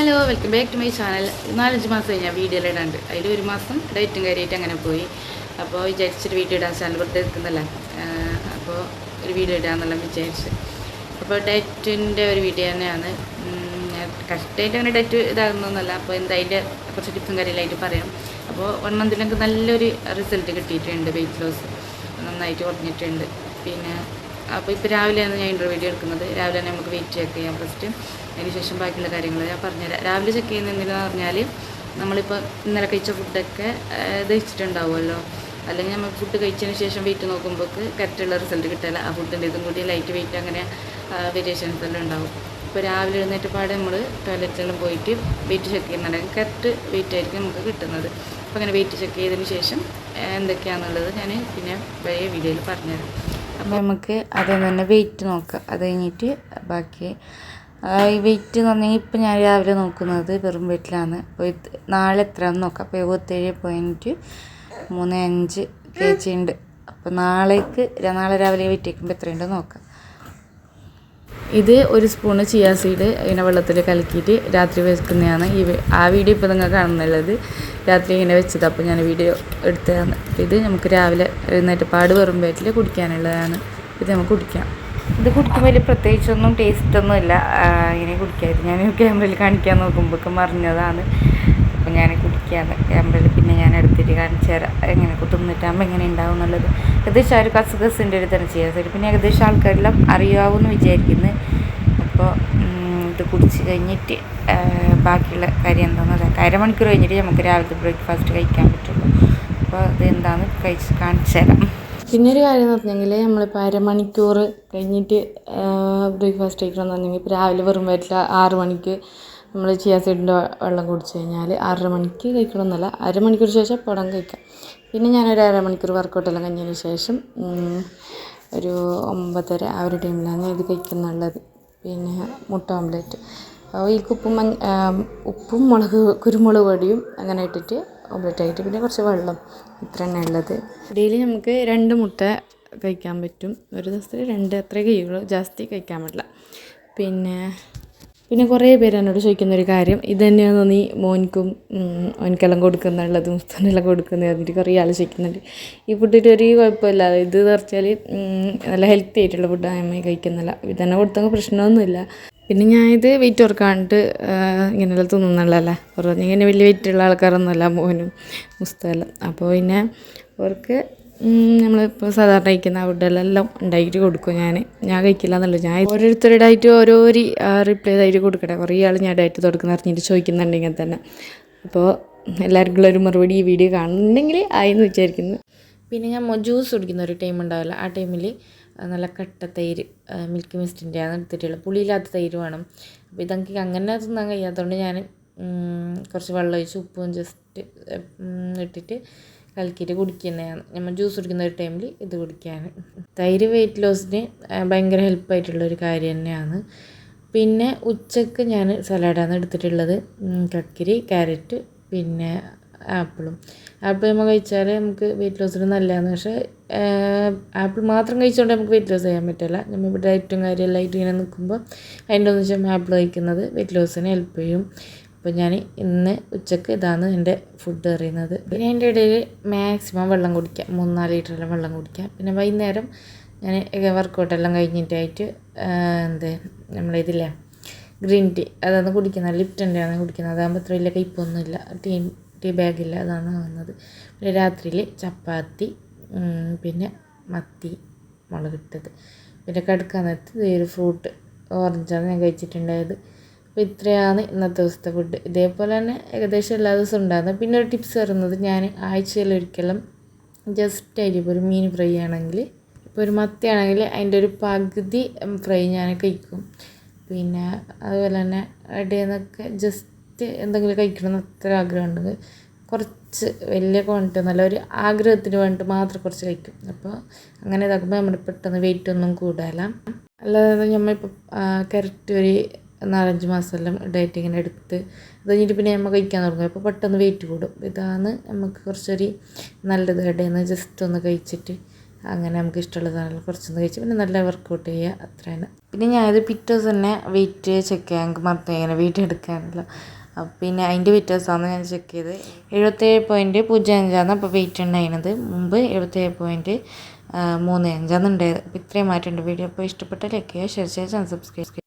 Hello welcome back to my channel നാലഞ്ച് മാസം ഞാൻ വീഡിയോ ഇടാണ്ട്. അതിൽ ഒരു മാസം ഡേറ്റും കാര്യമായിട്ട് അങ്ങനെ പോയി. അപ്പോൾ വിചാരിച്ചിട്ട് വീഡിയോ ഇടാൻ ചാനൽ വെറുതെ എടുക്കുന്നല്ല അപ്പോൾ ഒരു വീഡിയോ ഇടാമെന്നുള്ള വിചാരിച്ച്. അപ്പോൾ ഡേറ്റിന്റെ ഒരു വീഡിയോ തന്നെയാണ്. കഷ്ടമായിട്ട് അങ്ങനെ ഡേറ്റ് ഇതാകുന്നൊന്നുമല്ല അപ്പോൾ എന്തായാലും കുറച്ച് ടിപ്സും കാര്യങ്ങളായിട്ട് പറയാം. അപ്പോൾ വൺ മന്തിൽ നമുക്ക് നല്ലൊരു റിസൾട്ട് കിട്ടിയിട്ടുണ്ട് വെയിറ്റ് ലോസ് നന്നായിട്ട് കുറഞ്ഞിട്ടുണ്ട്. പിന്നെ അപ്പോൾ ഇപ്പോൾ രാവിലെയാണ് ഞാൻ ഇന്റർവ്യൂ എടുക്കുന്നത്. രാവിലെ തന്നെ നമുക്ക് വെയിറ്റ് ചെക്ക് ചെയ്യാം ഫസ്റ്റ് അതിന് ശേഷം ബാക്കിയുള്ള കാര്യങ്ങൾ ഞാൻ പറഞ്ഞുതരാം. രാവിലെ ചെക്ക് ചെയ്യുന്ന എന്തിനാന്ന് പറഞ്ഞാൽ നമ്മളിപ്പോൾ ഇന്നലെ കഴിച്ച ഫുഡൊക്കെ ദഹിച്ചിട്ടുണ്ടാവുമല്ലോ. അല്ലെങ്കിൽ നമ്മൾ ഫുഡ് കഴിച്ചതിന് ശേഷം വെയിറ്റ് നോക്കുമ്പോൾ കറക്റ്റുള്ള റിസൾട്ട് കിട്ടില്ല ആ ഫുഡിന്റെ ഇതും കൂടി ലൈറ്റ് വെയിറ്റ് അങ്ങനെ വേരിയേഷൻസ് എല്ലാം ഉണ്ടാവും. ഇപ്പോൾ രാവിലെ എഴുന്നേറ്റ് പാടെ നമ്മൾ ടോയ്ലറ്റിലും പോയിട്ട് വെയിറ്റ് ചെക്ക് ചെയ്യുന്നുണ്ടെങ്കിൽ കറക്റ്റ് വെയിറ്റ് ആയിരിക്കും നമുക്ക് കിട്ടുന്നത്. അപ്പോൾ അങ്ങനെ വെയിറ്റ് ചെക്ക് ചെയ്തതിന് ശേഷം എന്തൊക്കെയാണെന്നുള്ളത് ഞാൻ പിന്നെ പഴയ വീഡിയോയിൽ പറഞ്ഞുതരാം. അപ്പോൾ നമുക്ക് അതിൽ തന്നെ വെയിറ്റ് നോക്കാം. അത് കഴിഞ്ഞിട്ട് ബാക്കി ഈ വെയിറ്റ് എന്ന് പറഞ്ഞാൽ ഇപ്പം ഞാൻ രാവിലെ നോക്കുന്നത് വെറും വെയിറ്റിലാണ് അപ്പോൾ ഇത് നാളെ എത്രയാണെന്ന് നോക്കാം. അപ്പോൾ എഴുപത്തേഴ് പോയിന്റ് മൂന്ന് അഞ്ച് കെ ജി ഉണ്ട്. അപ്പോൾ നാളേക്ക് നാളെ രാവിലെ വെയിറ്റ് വയ്ക്കുമ്പോൾ എത്രയുണ്ടെന്ന് നോക്കാം. ഇത് ഒരു സ്പൂണ് ചിയാ സീഡ് ഇങ്ങനെ വെള്ളത്തിൽ കലക്കിയിട്ട് രാത്രി വെക്കുന്നതാണ്. ഈ ആ വീഡിയോ ഇപ്പോൾ നിങ്ങൾ കാണുന്നുള്ളത്. രാത്രി ഇങ്ങനെ വെച്ചത്. അപ്പോൾ ഞാൻ വീഡിയോ എടുത്തതാണ്. ഇത് നമുക്ക് രാവിലെ എഴുന്നേറ്റ് പാട് വെറും വയറ്റിൽ കുടിക്കാനുള്ളതാണ്. ഇത് നമുക്ക് കുടിക്കാം. ഇത് കുടിക്കുമ്പോൾ വലിയ പ്രത്യേകിച്ചൊന്നും ടേസ്റ്റ് ഒന്നും ഇല്ല ആ, ഇങ്ങനെ കുടിക്കായിരുന്നു ഞാൻ ക്യാമറയിൽ കാണിക്കാൻ നോക്കുമ്പോഴൊക്കെ മറിഞ്ഞതാണ്. അപ്പോൾ ഞാൻ കുടിക്കാതെ ക്യാമറയിൽ പിന്നെ ഞാൻ എടുത്തിട്ട് കാണിച്ചു തരാം. എങ്ങനെ കുത്തുന്നിട്ടാകുമ്പോൾ എങ്ങനെ ഉണ്ടാവും എന്നുള്ളത്. ഏകദേശം ആ ഒരു കസുകസിന്റെ ഒരു തന്നെ ചെയ്യാൻ സാധിക്കും പിന്നെ ഏകദേശം ആൾക്കാരെല്ലാം അറിയാവുമെന്ന് വിചാരിക്കുന്നു. അപ്പോൾ ഇത് കുടിച്ച് കഴിഞ്ഞിട്ട് ബാക്കിയുള്ള കാര്യം എന്താണെന്ന് പറയാം അരമണിക്കൂർ കഴിഞ്ഞിട്ട് നമുക്ക് രാവിലത്തെ ബ്രേക്ക്ഫാസ്റ്റ് കഴിക്കാൻ പറ്റുള്ളൂ. അപ്പോൾ അത് എന്താണെന്ന് കഴിച്ച് കാണിച്ചു തരാം. പിന്നെ ഒരു കാര്യം എന്ന് പറഞ്ഞെങ്കിൽ നമ്മളിപ്പോൾ അരമണിക്കൂർ കഴിഞ്ഞിട്ട് ബ്രേക്ക്ഫാസ്റ്റ് കഴിക്കണം എന്ന് ഇപ്പോൾ രാവിലെ വെറും വരില്ല ആറ് മണിക്ക് നമ്മൾ ചിയാ സീഡിന്റെ വെള്ളം കുടിച്ച് കഴിഞ്ഞാൽ അര മണിക്ക് കഴിക്കണം എന്നല്ല അരമണിക്കൂർ ശേഷം പടം കഴിക്കാം. പിന്നെ ഞാനൊരു അരമണിക്കൂർ വർക്കൗട്ടെല്ലാം കഴിഞ്ഞതിന് ശേഷം ഒരു ഒമ്പതര ആ ഒരു ടൈമിലാണ് ഇത് കഴിക്കുന്നുള്ളത്. പിന്നെ മുട്ട ഓംലെറ്റ് ഉപ്പും മഞ്ഞ ഉപ്പും മുളക് കുരുമുളക് പൊടിയും അങ്ങനെ ഇട്ടിട്ട് ഓംലെറ്റ് ആയിട്ട് പിന്നെ കുറച്ച് വെള്ളം ഇത്ര തന്നെ ഉള്ളത്. ഡെയിലി നമുക്ക് രണ്ട് മുട്ട കഴിക്കാൻ പറ്റും. ഒരു ദിവസത്തിൽ രണ്ട് അത്രേ കഴിയുള്ളൂ. ജാസ്തി കഴിക്കാൻ പറ്റില്ല പിന്നെ പിന്നെ കുറേ പേര് എന്നോട് ചോദിക്കുന്ന ഒരു കാര്യം ഇത് തന്നെയാണോ നീ മോനിക്കും ഉം, ഓനിക്കെല്ലാം കൊടുക്കുന്നുള്ളത് മുസ്തനെല്ലാം കൊടുക്കുന്നത് എന്നിട്ട് കുറേ ആൾ ചോദിക്കുന്നുണ്ട്. ഈ ഫുഡിട്ട് ഒരു കുഴപ്പമില്ല. ഇത് നിറച്ചാൽ നല്ല ഹെൽത്തി ആയിട്ടുള്ള ഫുഡാണ് അമ്മ കഴിക്കുന്നില്ല ഇത് തന്നെ കൊടുത്തെങ്കിൽ പ്രശ്നമൊന്നുമില്ല. പിന്നെ ഞാൻ ഇത് വെയിറ്റ് ഓർക്കാണ്ട് ഇങ്ങനെയുള്ള തിന്നുന്നുള്ളതല്ല കുറഞ്ഞ ഇങ്ങനെ വലിയ വെയിറ്റുള്ള ആൾക്കാരൊന്നുമല്ല മോനും മുസ്തകെല്ലാം. അപ്പോൾ പിന്നെ അവർക്ക് നമ്മളിപ്പോൾ സാധാരണ കഴിക്കുന്ന ഫുഡെല്ലാം ഉണ്ടാക്കിയിട്ട് കൊടുക്കും ഞാൻ ഞാൻ കഴിക്കില്ല എന്നുള്ളത് ഞാൻ ഓരോരുത്തരുടെ ആയിട്ട് ഓരോ റിപ്ലൈ ആയിട്ട് കൊടുക്കട്ടെ കുറേ ആൾ ഞാൻ ഡയറ്റ് തുടക്കുന്ന അറിഞ്ഞിട്ട് ചോദിക്കുന്നുണ്ടെങ്കിൽ തന്നെ. അപ്പോൾ എല്ലാവർക്കും ഒരു മറുപടി ഈ വീഡിയോ കാണുന്നുണ്ടെങ്കിൽ ആയെന്ന് വിചാരിക്കുന്നു. പിന്നെ ഞാൻ ജ്യൂസ് കുടിക്കുന്ന ഒരു ടൈം ഉണ്ടാവില്ല. ആ ടൈമിൽ നല്ല കട്ട തൈര് മിൽക്ക് മിസ്റ്റിന്റെ ആണ് എടുത്തിട്ടുള്ളത്. പുളിയില്ലാത്ത തൈര് വേണം. അപ്പോൾ ഇതെനിക്ക് അങ്ങനെ തിന്നാൻ കഴിയാത്തതുകൊണ്ട് ഞാൻ കുറച്ച് വെള്ളം ഒഴിച്ച് ഉപ്പും ജസ്റ്റ് ഇട്ടിട്ട് കലക്കിയിട്ട് കുടിക്കുന്നതാണ് നമ്മൾ ജ്യൂസ് കുടിക്കുന്ന ഒരു ടൈമിൽ ഇത് കുടിക്കാൻ തൈര് വെയിറ്റ് ലോസിന് ഭയങ്കര ഹെൽപ്പായിട്ടുള്ള ഒരു കാര്യം തന്നെയാണ്. പിന്നെ ഉച്ചയ്ക്ക് ഞാൻ സലാഡാണ് എടുത്തിട്ടുള്ളത്. കക്കിരി ക്യാരറ്റ് പിന്നെ ആപ്പിളും. ആപ്പിൾ നമ്മൾ കഴിച്ചാൽ നമുക്ക് വെയിറ്റ് ലോസിന് നല്ലതാണ്. പക്ഷേ ആപ്പിൾ മാത്രം കഴിച്ചുകൊണ്ട് നമുക്ക് വെയിറ്റ് ലോസ് ചെയ്യാൻ പറ്റില്ല നമ്മൾ ഡയറ്റും കാര്യമെല്ലാം ആയിട്ട് ഇങ്ങനെ നിൽക്കുമ്പോൾ അതിന്റെ ഒന്നും വെച്ചാൽ ആപ്പിൾ കഴിക്കുന്നത് വെയിറ്റ് ലോസിന് ഹെൽപ്പ് ചെയ്യും. അപ്പോൾ ഞാൻ ഇന്ന് ഉച്ചയ്ക്ക് ഇതാണ് എന്റെ ഫുഡ് എറിയുന്നത് പിന്നെ എന്റെ ഇടയിൽ മാക്സിമം വെള്ളം കുടിക്കുക മൂന്നാൽ ലിറ്ററെല്ലാം വെള്ളം കുടിക്കുക പിന്നെ വൈകുന്നേരം ഞാൻ വർക്കൗട്ടെല്ലാം കഴിഞ്ഞിട്ടായിട്ട് എന്ത് നമ്മളിതില്ലേ ഗ്രീൻ ടീ അതാണ് കുടിക്കുന്നത്. ലിപ്റ്റന്റെ ആണ് കുടിക്കുന്നത്. അതാകുമ്പോൾ അത്ര വലിയ കയ്പൊന്നുമില്ല. ടീ ടീ ബാഗില്ല അതാണ് വന്നത്. പിന്നെ രാത്രിയിൽ ചപ്പാത്തി പിന്നെ മത്തി മുളകിട്ടത്. പിന്നെ കടുക്കാൻ നേരത്ത് ഒരു ഫ്രൂട്ട് ഓറഞ്ചാണ് ഞാൻ കഴിച്ചിട്ടുണ്ടായത്. അപ്പോൾ ഇത്രയാണ് ഇന്നത്തെ ദിവസത്തെ ഫുഡ് ഇതേപോലെ തന്നെ ഏകദേശം എല്ലാ ദിവസവും ഉണ്ടാകുന്നത് പിന്നെ ഒരു ടിപ്സ് പറയുന്നത് ഞാൻ ആഴ്ചയിൽ ഒരിക്കലും ജസ്റ്റ് ആയിരിക്കും ഒരു മീൻ ഫ്രൈ ആണെങ്കിൽ ഇപ്പോൾ ഒരു മത്തി ആണെങ്കിൽ അതിന്റെ ഒരു പകുതി ഫ്രൈ ഞാൻ കഴിക്കും. പിന്നെ അതുപോലെ തന്നെ ഇടയിൽ ജസ്റ്റ് എന്തെങ്കിലും കഴിക്കണം എന്ന് അത്ര ആഗ്രഹം ഉണ്ടെങ്കിൽ കുറച്ച് വലിയ ക്വാണ്ടിറ്റി ഒന്നുമല്ല ഒരു ആഗ്രഹത്തിന് വേണ്ടി മാത്രം കുറച്ച് കഴിക്കും. അപ്പോൾ അങ്ങനെ ഇതാക്കുമ്പോൾ നമ്മുടെ പെട്ടെന്ന് വെയിറ്റ് ഒന്നും കൂടാല അല്ലാതെ നമ്മളിപ്പോൾ കറക്റ്റ് ഒരു നാലഞ്ച് മാസമെല്ലാം ഇങ്ങനെ എടുത്ത് അത് കഴിഞ്ഞിട്ട് പിന്നെ നമ്മൾ കഴിക്കാൻ തുടങ്ങും. അപ്പോൾ പെട്ടെന്ന് വെയിറ്റ് കൂടും. ഇതാണ് നമുക്ക് കുറച്ചൊരു നല്ലത് ഇടയിൽ ജസ്റ്റ് ഒന്ന് കഴിച്ചിട്ട് അങ്ങനെ നമുക്ക് ഇഷ്ടമുള്ള സാധനങ്ങൾ കുറച്ചൊന്ന് കഴിച്ച് പിന്നെ നല്ല വർക്കൗട്ട് ചെയ്യുക അത്രയാണ്. പിന്നെ ഞാനത് പിറ്റേ ദിവസം തന്നെ വെയിറ്റ് ചെക്ക് ചെയ്യാൻ എനിക്ക് മറന്നു. ഇങ്ങനെ വെയിറ്റ് എടുക്കാനല്ലോ. പിന്നെ അതിന്റെ ദിവസമാണ് ഞാൻ ചെക്ക് ചെയ്ത് എഴുപത്തേഴ് പോയിന്റ് പൂജ്യം അഞ്ചാണ് അപ്പോൾ വെയിറ്റ് ഉണ്ടായിരുന്നത്. മുമ്പ് എഴുപത്തേഴ് പോയിന്റ് മൂന്ന് അഞ്ചാണ് ഉണ്ടായത്. അപ്പോൾ ഇത്രയും മാറ്റമുണ്ട് വീഡിയോ. അപ്പോൾ ഇഷ്ടപ്പെട്ട ലൈക്ക് ചെയ്യുക ഷെയർ ചെയ്യുക സബ്സ്ക്രൈബ്